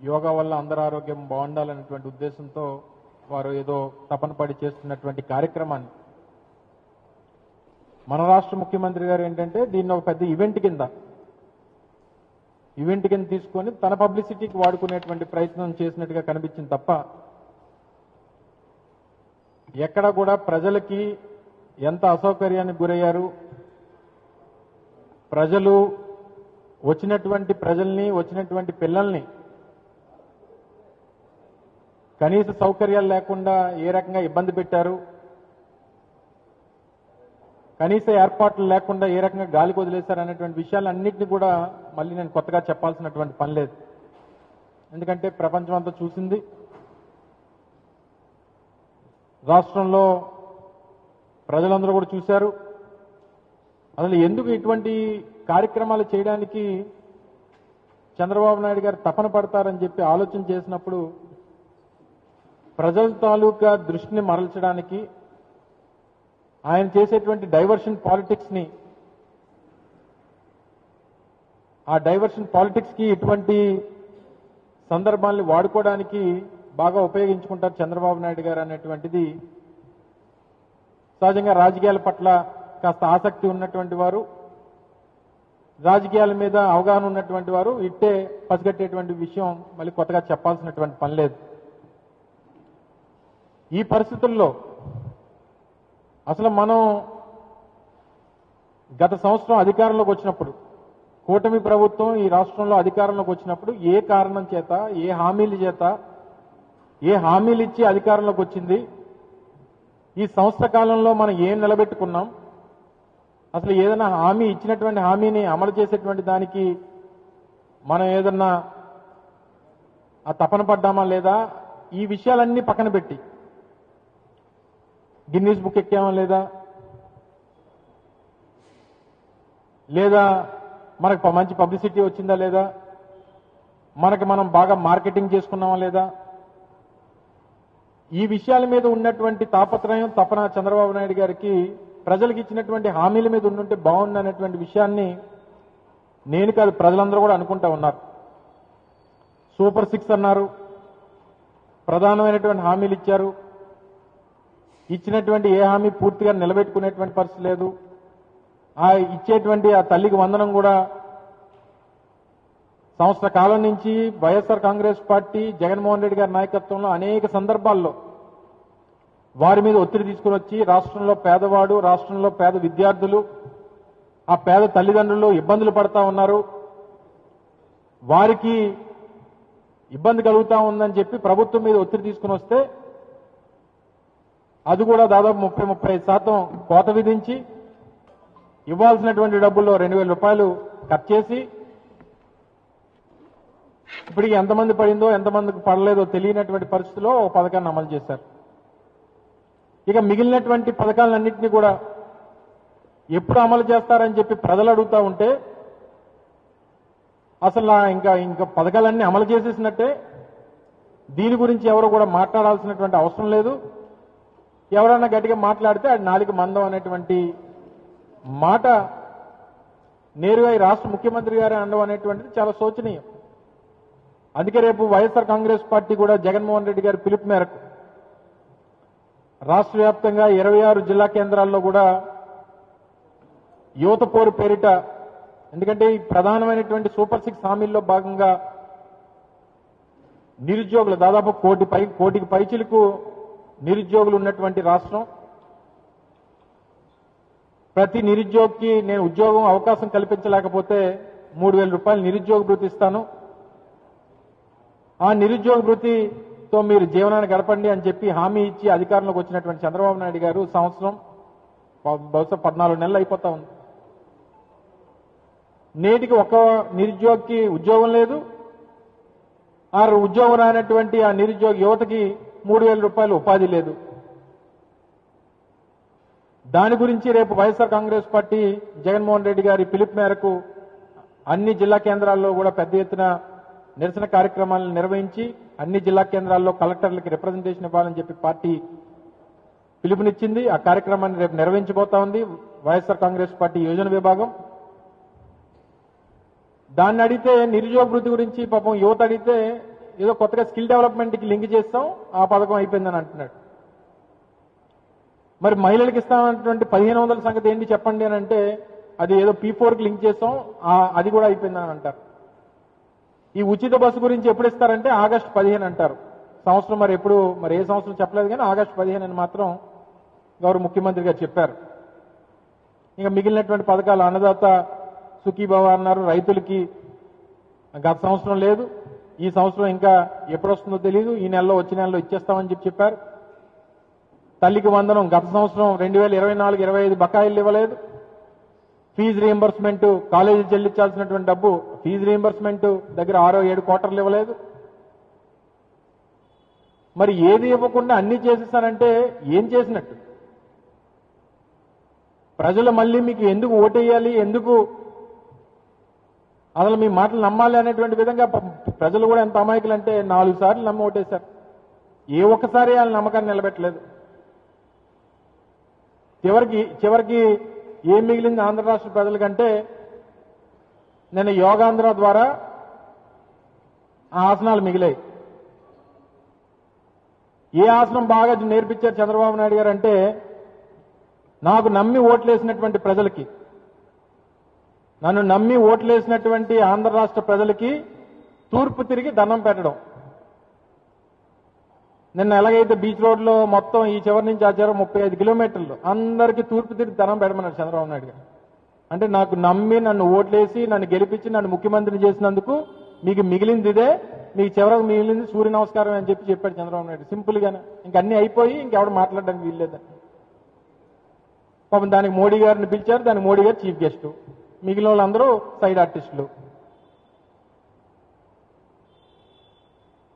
యోగా వల్ల అందరి ఆరోగ్యం బాగుండాలనేటువంటి ఉద్దేశంతో వారు ఏదో తపన పడి చేస్తున్నటువంటి కార్యక్రమాన్ని. మన రాష్ట్ర ముఖ్యమంత్రి గారు ఏంటంటే దీన్ని ఒక పెద్ద ఈవెంట్ కింద ఈవెంట్ కింద తీసుకొని తన పబ్లిసిటీకి వాడుకునేటువంటి ప్రయత్నం చేసినట్టుగా కనిపించింది తప్ప ఎక్కడ కూడా ప్రజలకి ఎంత అసౌకర్యానికి గురయ్యారు ప్రజలు వచ్చినటువంటి ప్రజల్ని వచ్చినటువంటి పిల్లల్ని కనీస సౌకర్యాలు లేకుండా ఏ రకంగా ఇబ్బంది పెట్టారు? కనీస ఏర్పాట్లు లేకుండా ఏ రకంగా గాలి వదిలేశారు అనేటువంటి విషయాలన్నింటినీ కూడా మళ్ళీ నేను కొత్తగా చెప్పాల్సినటువంటి పని లేదు. ఎందుకంటే ప్రపంచం అంతా చూసింది. రాష్ట్రంలో ప్రజలందరూ కూడా చూశారు. అసలు ఎందుకు ఇటువంటి కార్యక్రమాలు చేయడానికి చంద్రబాబు నాయుడు గారు తపన పడతారని చెప్పి ఆలోచన చేసినప్పుడు ప్రజల తాలూకా దృష్టిని మరల్చడానికి ఆయన చేసేటువంటి డైవర్షన్ పాలిటిక్స్ని ఆ డైవర్షన్ పాలిటిక్స్కి ఇటువంటి సందర్భాల్ని వాడుకోవడానికి బాగా ఉపయోగించుకుంటారు చంద్రబాబు నాయుడు గారు అనేటువంటిది. సహజంగా రాజకీయాల పట్ల కాస్త ఆసక్తి ఉన్నటువంటి వారు రాజకీయాల మీద అవగాహన ఉన్నటువంటి వారు ఇట్టే పసిగట్టేటువంటి విషయం మళ్ళీ కొత్తగా చెప్పాల్సినటువంటి పని లేదు. ఈ పరిస్థితుల్లో అసలు మనం గత సంవత్సరం అధికారంలోకి వచ్చినప్పుడు కూటమి ప్రభుత్వం ఈ రాష్ట్రంలో అధికారంలోకి వచ్చినప్పుడు ఏ కారణం చేత ఏ హామీల చేత ఏ హామీలు ఇచ్చి అధికారంలోకి వచ్చింది? ఈ సంవత్సర కాలంలో మనం ఏం నిలబెట్టుకున్నాం? అసలు ఏదైనా హామీ ఇచ్చినటువంటి హామీని అమలు చేసేటువంటి దానికి మనం ఏదన్నా ఆ తపన పడ్డామా లేదా? ఈ విషయాలన్నీ పక్కన పెట్టి గిన్నీస్ బుక్ ఎక్కామా లేదా? లేదా మనకు మంచి పబ్లిసిటీ వచ్చిందా లేదా? మనకి మనం బాగా మార్కెటింగ్ చేసుకున్నామా లేదా? ఈ విషయాల మీద ఉన్నటువంటి తాపత్రయం తపన చంద్రబాబు నాయుడు గారికి ప్రజలకు ఇచ్చినటువంటి హామీల మీద ఉండుంటే బాగుంది అనేటువంటి విషయాన్ని నేను కాదు ప్రజలందరూ కూడా అనుకుంటా ఉన్నారు. సూపర్ సిక్స్ అన్నారు. ప్రధానమైనటువంటి హామీలు ఇచ్చారు. ఇచ్చినటువంటి ఏ హామీ పూర్తిగా నిలబెట్టుకునేటువంటి పరిస్థితి లేదు. ఆ ఇచ్చేటువంటి ఆ తల్లికి వందనం కూడా సంవత్సర కాలం నుంచి వైఎస్ఆర్ కాంగ్రెస్ పార్టీ జగన్మోహన్ రెడ్డి గారి నాయకత్వంలో అనేక సందర్భాల్లో వారి మీద ఒత్తిడి తీసుకుని వచ్చి రాష్ట్రంలో పేదవాడు రాష్ట్రంలో పేద విద్యార్థులు ఆ పేద తల్లిదండ్రులు ఇబ్బందులు పడతా ఉన్నారు. వారికి ఇబ్బంది కలుగుతా ఉందని చెప్పి ప్రభుత్వం మీద ఒత్తిడి తీసుకుని వస్తే అది కూడా దాదాపు ముప్పై ముప్పై శాతం కోత విధించి ఇవ్వాల్సినటువంటి డబ్బుల్లో రెండు వేల రూపాయలు కట్ చేసి ఇప్పటికి ఎంతమంది పడిందో ఎంతమందికి పడలేదో తెలియనటువంటి పరిస్థితిలో ఒక పథకాన్ని అమలు చేశారు. ఇక మిగిలినటువంటి పథకాలన్నింటినీ కూడా ఎప్పుడు అమలు చేస్తారని చెప్పి ప్రజలు అడుగుతా ఉంటే అసలు ఇంకా ఇంకా పథకాలన్నీ అమలు చేసేసినట్టే దీని గురించి ఎవరు కూడా మాట్లాడాల్సినటువంటి అవసరం లేదు. ఎవరన్నా గట్టిగా మాట్లాడితే అది నాలుగు మందం అనేటువంటి మాట నేరుగా ఈ రాష్ట్ర ముఖ్యమంత్రి గారే అనడం అనేటువంటిది చాలా శోచనీయం. అందుకే రేపు వైఎస్ఆర్ కాంగ్రెస్ పార్టీ కూడా జగన్మోహన్ రెడ్డి గారి పిలుపు మేరకు రాష్ట్ర వ్యాప్తంగా ఇరవై ఆరు జిల్లా కేంద్రాల్లో కూడా యువత పోరు పేరిట ఎందుకంటే ఈ ప్రధానమైనటువంటి సూపర్ సిక్స్ హామీల్లో భాగంగా నిరుద్యోగులు దాదాపు కోటి పై కోటికి పైచిలకు నిరుద్యోగులు ఉన్నటువంటి రాష్ట్రం. ప్రతి నిరుద్యోగికి నేను ఉద్యోగం అవకాశం కల్పించలేకపోతే మూడు వేల రూపాయలు నిరుద్యోగ భృతి ఇస్తాను. ఆ నిరుద్యోగ భృతితో మీరు జీవనాన్ని గడపండి అని చెప్పి హామీ ఇచ్చి అధికారంలోకి వచ్చినటువంటి చంద్రబాబు నాయుడు గారు సంవత్సరం బహుశా పద్నాలుగు నెలలు అయిపోతా ఉంది. నేటికి ఒక నిరుద్యోగికి ఉద్యోగం లేదు. ఆ ఉద్యోగం రానటువంటి ఆ నిరుద్యోగ యువతకి మూడు వేల రూపాయలు ఉపాధి లేదు. దాని గురించి రేపు వైఎస్ఆర్ కాంగ్రెస్ పార్టీ జగన్మోహన్ రెడ్డి గారి పిలుపు మేరకు అన్ని జిల్లా కేంద్రాల్లో కూడా పెద్ద ఎత్తున నిరసన కార్యక్రమాలను నిర్వహించి అన్ని జిల్లా కేంద్రాల్లో కలెక్టర్లకి రిప్రజెంటేషన్ ఇవ్వాలని చెప్పి పార్టీ పిలుపునిచ్చింది. ఆ కార్యక్రమాన్ని రేపు నిర్వహించబోతా ఉంది వైఎస్ఆర్ కాంగ్రెస్ పార్టీ యోజన విభాగం. దాన్ని అడిగితే నిరుద్యోగ వృద్ధి గురించి పాపం యువత అడిగితే ఏదో కొత్తగా స్కిల్ డెవలప్మెంట్కి లింక్ చేస్తాం ఆ పథకం అయిపోయిందని అంటున్నాడు. మరి మహిళలకు ఇస్తామన్నటువంటి పదిహేను వందల సంగతి ఏంటి చెప్పండి అని అంటే అది ఏదో పీ ఫోర్కి లింక్ చేస్తాం అది కూడా అయిపోయిందని అంటారు. ఈ ఉచిత బస్సు గురించి ఎప్పుడు ఇస్తారంటే ఆగస్టు పదిహేను అంటారు. సంవత్సరం మరి ఎప్పుడు మరి ఏ సంవత్సరం చెప్పలేదు కానీ ఆగస్టు పదిహేను అని మాత్రం గౌరవ ముఖ్యమంత్రి గారు చెప్పారు. ఇంకా మిగిలినటువంటి పథకాలు అన్నదాత సుఖీభవ అన్నారు రైతులకి గత సంవత్సరం లేదు ఈ సంవత్సరం ఇంకా ఎప్పుడు వస్తుందో తెలియదు ఈ నెలలో వచ్చే నెలలో ఇచ్చేస్తామని చెప్పి చెప్పారు. తల్లికి వందనం. గత సంవత్సరం రెండు వేల ఇరవై నాలుగు ఇరవై ఐదు బకాయిలు ఇవ్వలేదు. ఫీజు రీఎంబర్స్మెంట్ కాలేజీ చెల్లించాల్సినటువంటి డబ్బు ఫీజు రీఎంబర్స్మెంట్ దగ్గర ఆరో ఏడు క్వార్టర్లు ఇవ్వలేదు. మరి ఏది ఇవ్వకుండా అన్ని చేసేసానంటే ఏం చేసినట్టు? ప్రజలు మళ్ళీ మీకు ఎందుకు ఓటేయాలి? ఎందుకు అసలు మీ మాటలు నమ్మాలి అనేటువంటి విధంగా ప్రజలు కూడా ఎంత అమాయకులు అంటే నాలుగు సార్లు నమ్మి ఓటేశారు. ఏ ఒక్కసారి వాళ్ళ నమ్మకాన్ని నిలబెట్టలేదు. చివరికి చివరికి ఏం మిగిలింది ఆంధ్ర రాష్ట్ర ప్రజలకంటే నేను యోగాంధ్ర ద్వారా ఆ ఆసనాలు మిగిలాయి. ఏ ఆసనం బాగా నేర్పించారు చంద్రబాబు నాయుడు గారు అంటే నాకు నమ్మి ఓట్లేసినటువంటి ప్రజలకి నన్ను నమ్మి ఓట్లేసినటువంటి ఆంధ్ర రాష్ట్ర ప్రజలకి తూర్పు తిరిగి దండం పెట్టడం. నిన్న ఎలాగైతే బీచ్ రోడ్లో మొత్తం ఈ చివరి నుంచి ఆ చివరి ముప్పై ఐదు కిలోమీటర్లు అందరికీ తూర్పు తిరిగి దండం పెట్టమన్నారు చంద్రబాబు నాయుడు గారు. అంటే నాకు నమ్మి నన్ను ఓట్లేసి నన్ను గెలిపించి నన్ను ముఖ్యమంత్రిని చేసినందుకు మీకు మిగిలింది ఇదే మీకు చివరకు మిగిలింది సూర్య నమస్కారం అని చెప్పి చెప్పాడు చంద్రబాబు నాయుడు. సింపుల్ గానే. ఇంక అన్ని అయిపోయి ఇంకెవడు మాట్లాడడానికి వీల్లేదని పాపం దానికి మోడీ గారిని పిలిచారు దానికి మోడీ గారు చీఫ్ గెస్ట్. మిగిలిన వాళ్ళందరూ సైడ్ ఆర్టిస్టులు.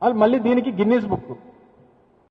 వాళ్ళు మళ్ళీ దీనికి గిన్నీస్ బుక్.